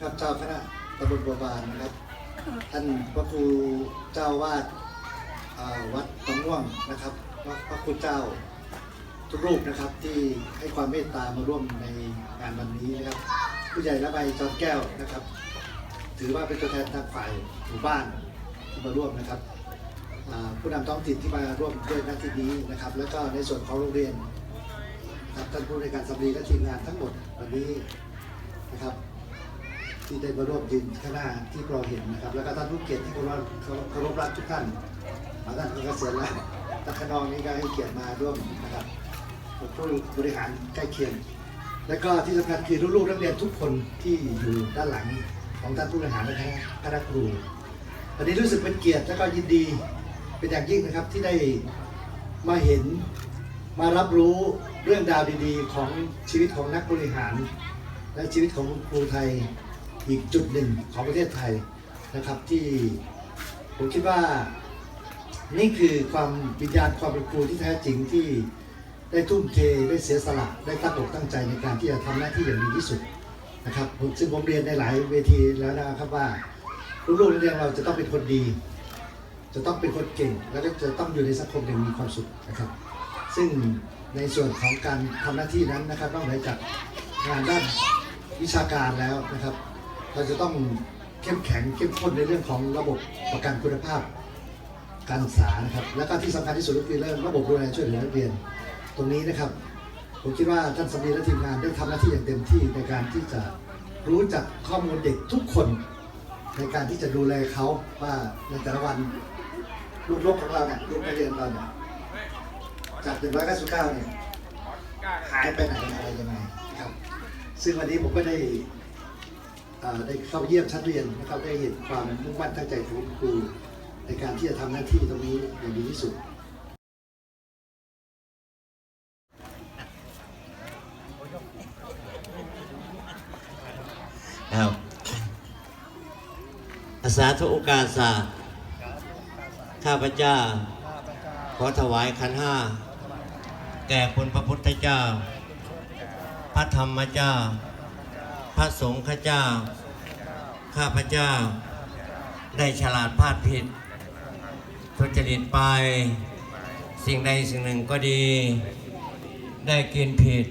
ครับเจ้าคณะตำบลบัวบานนะครับ ท่านพระครูเจ้าวาดอ่าวัดตะม่วงนะครับพระพระคุณเจ้าทุกรูปนะครับที่ให้ความเมตตามาร่วมในงานวันนี้นะครับ ผู้ใหญ่ละไมจอมแก้วนะครับ ถือว่าเป็นตัวแทนทางฝ่ายหมู่บ้านที่มาร่วมนะครับอ่าผู้นำท้องถิ่นที่มาร่วมด้วยหน้าที่นี้นะครับ แล้วก็ในส่วนของโรงเรียนนะครับท่านผู้ในวยการสำลีและทีมงานทั้งหมดวันนี้นะครับ ที่ได้มาร่วมยืนข้างหน้าที่เราเห็นนะครับ แล้วก็ท่านผู้เกียรติที่เคารพเคารพรักทุกท่านบาท่านก็เกษียณแล้วแต่ขนองนี้ก็ให้เกียรติมาร่วมนะครับผู้บริหารใกล้เคียง และก็ที่สำคัญคือลูกๆนักเรียนทุกคนที่อยู่ด้านหลังของท่านผู้บริหารและคณะครูวันนี้รู้สึกเป็นเกียรติและก็ยินดีเป็นอย่างยิ่งนะครับที่ได้มาเห็นมารับรู้เรื่องราวดีๆ ของชีวิตของนักบริหาร และชีวิตของครูไทย อีกจุดหนึ่งของประเทศไทยนะครับที่ผมคิดว่านี่คือความวิญญาณความเป็นครูที่แท้จริงที่ได้ทุ่มเทได้เสียสละได้ตั้งอกตั้งใจในการที่จะทำหน้าที่อย่างดีที่สุดนะครับซึ่งผมเรียนในหลายเวทีแล้วนะครับว่าลูกๆนักเรียนเราจะต้องเป็นคนดี จะต้องเป็นคนเก่ง แล้วก็จะต้องอยู่ในสังคมอย่างมีความสุขนะครับ ซึ่งในส่วนของการทำหน้าที่นั้นนะครับนอกเหนือจากงานด้านวิชาการแล้วนะครับ เราจะต้องเข้มแข็งเข้มข้นในเรื่องของระบบประกันคุณภาพ การศึกษานะครับ แล้วก็ที่สำคัญที่สุดก็คือเรื่องระบบดูแลช่วยเหลือนักเรียน ตรงนี้นะครับ ผมคิดว่าท่านสำนีและทีมงานได้ทำหน้าที่อย่างเต็มที่ในการที่จะรู้จักข้อมูลเด็กทุกคน ในการที่จะดูแลเขาว่าในแต่ละวันลูกๆของเราเนี่ยลูกนักเรียนเราเนี่ยจาก199เนี่ยหายไปไหนอะไรยังไงนะครับ ซึ่งวันนี้ผมก็ได้ ได้เข้าเยี่ยมชั้นเรียนนะครับได้เห็นความมุ่งมั่นตั้งใจของครูในการที่จะทำหน้าที่ตรงนี้อย่างดีที่สุดครับอาสาธุโอกาสาข้าพเจ้า ขอถวายขันห้า แก่คุณพระพุทธเจ้า พระธรรมเจ้า พระสงฆ์ข้าเจ้า ข้าพเจ้า ได้ฉลาดพลาดผิดทุจริตไป สิ่งใดสิ่งหนึ่งก็ดี ได้กินผิด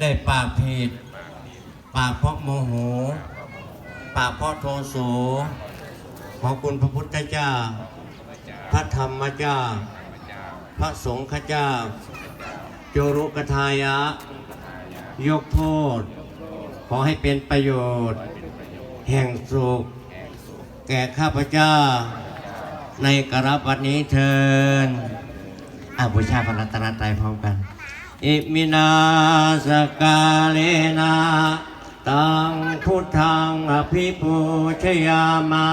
ได้ปากผิด ปากเพราะโมโห ปากเพราะโทโสขอคุณพระพุทธเจ้า พระธรรมเจ้า พระสงฆ์ข้าเจ้า โจรุกทายะ ยกโทษ ขอให้เป็นประโยชน์ แห่งสุข แก่ข้าพเจ้า ในกรับวันนี้เทินอาบูชาพระรัตนตรัยพร้อมกัน อิมินาสกาเลนะตังพุทธังอภิปูชยามา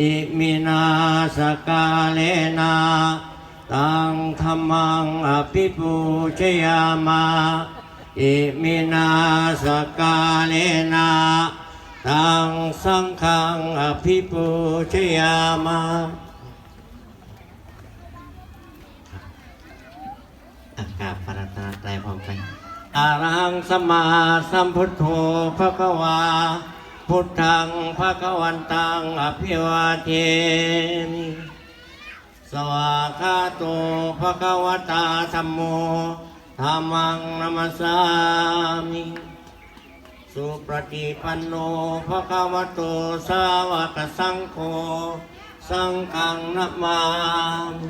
อิมินาสกาเลนะตังธรรมังอภิปูชยามา อิมินาสกาเลนะตังสังฆังอภิปูชยามาอากาศปรัตนาไตรพร้อมกันอารังสมมาสัมพุทโธภะคะวา พุทธังภะคะวันตังอภิวาเทมิสวากขาโตภะคะวตาธัมโม ธรรมังนมัสสามิสุปฏิปันโนภะคะวะโตสาวกสังโฆสังฆังนัมมามิ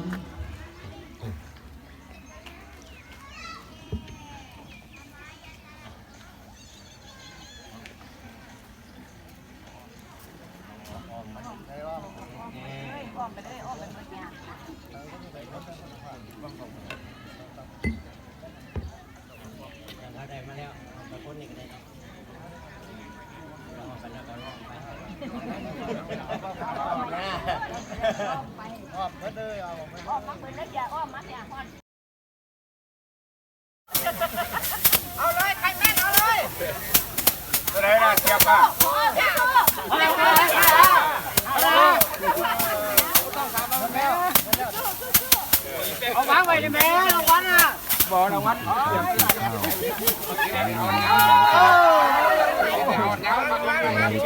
เราได้มาแล้วเอาไปพ่นนี่ก็ได้เนาะเราเอาไปแล้วก็ลองไปออกมาเปิดแล้วอย่าอ้อมมาเนี่ยฮอดเอาเลยใครแม่นเอาเลยอะไรนะเทียบป่ะเอาวางไว้ดิแม่ บอกรางวัดย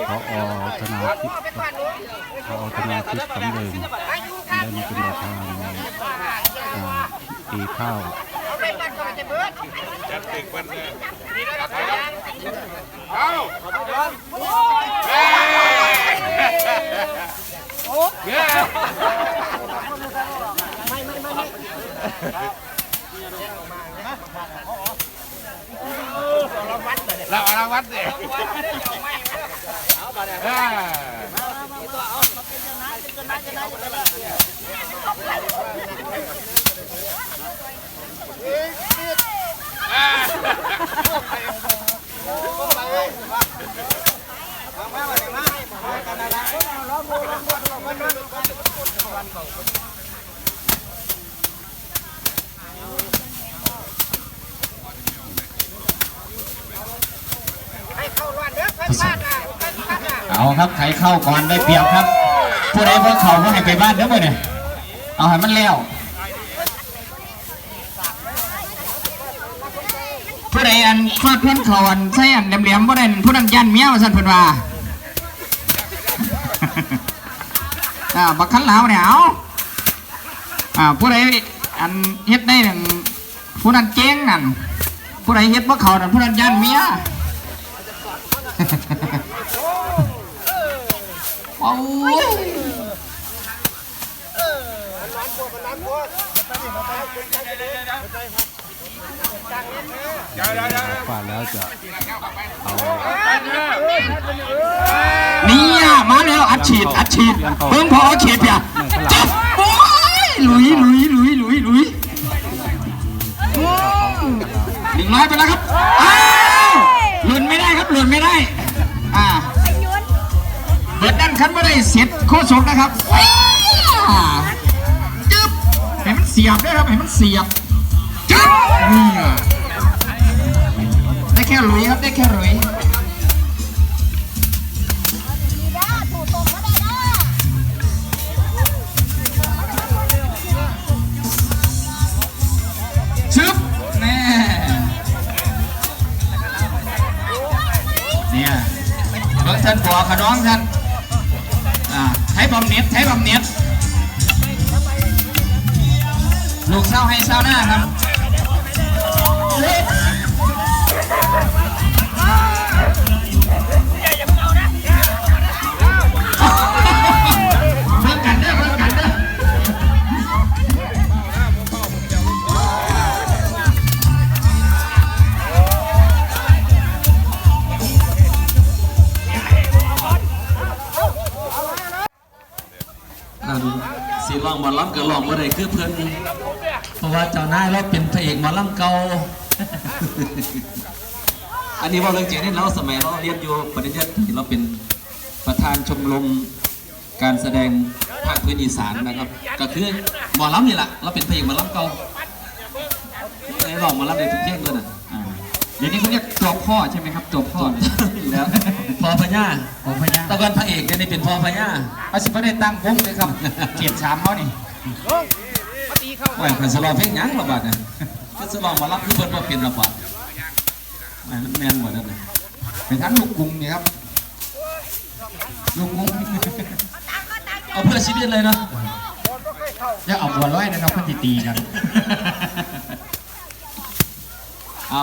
พอธนาทิพย์พอธนาทิพย์สำเริงได้มาเป็นประธานในอ่าตีข้าว เราเอาละวัดเด็ก เอาครับใครเข้าก่อนได้เปรียบครับ ผู้ใดพอเข้าก็ให้ไปบ้านเด้อบ่เนี่ยเอาให้มันแล้วผู้ใดอันคลอดเพื่อนเขาอันใส่อันเหลี่ยมๆบ่ได้ผู้นั้นยันเมียว่าซั่นเพิ่นว่าอ่าบักคันลาวเนี่ยเอาอ่าผู้ใดอันเฮ็ดได้นั่นผู้นั้นเก่งนั่นผู้ใดเฮ็ดบ่เขานั่นผู้นั้นยันเมีย โอ้ยกว่าแล้วจะเอานี่ยมาแล้วอัดฉีดอัดฉีดเพิ่งพอฉีดเพียจับโอ้ยลุยหลุยลุยลุยลุยหนึ่งร้อยไปแล้วครับอ้าวหลุนไม่ได้ครับหลุนไม่ได้ อ่าเบิดด้านคันไม่ได้เสียดโคศกนะครับอ้าวจึ๊บให้มันเสียบด้วยครับให้มันเสียบจึ๊บนี่อะได้แค่หลุยครับได้แค่หลุยำเน็ตใช้บำเน็ตลูกเศร้าให้เศร้าหน้าครับ มอลำกับลองบ่ได้คือเพื่อนเพราะว่าเจ้านายเราเป็นพระเอกหมอลำเก่า อันนี้ว่าเรื่องจริงนี่เราสมัยเราเรียนอยู่ปริญญาตรีเราเป็นประธานชมรมการแสดงภาคพื้นอีสานนะครับ ก็คือหมอลำนี่แหละเราเป็นพระเอกหมอลำเก่าในลองหมอลำในทุกเที่ยงด้วยนะเดี๋ยวนี้เขาเรียกตัวพ่อใช่ไหมครับตัวพ่ออยู่แล้ว พอพญาผมพญาตะวันพระเอกเนี่ยนี่เป็นพอพญาเอาสิบ่ได้ตั้งวงเลยครับเกียรติสามเขานี่แหวนเป็นสลองเพลงหยังระบาดเนี่ยก็สลองหมารับคือเพิ่นบ่เป็นระบาดแม่นแม่นหมดนั่นน่ะเป็นทั้งลูกกรุงนี่ครับลูกกรุงเอาเพื่อชีวิตเลยเนาะอย่าเอาบัวร้อยนะครับเพื่อนตีกันเอา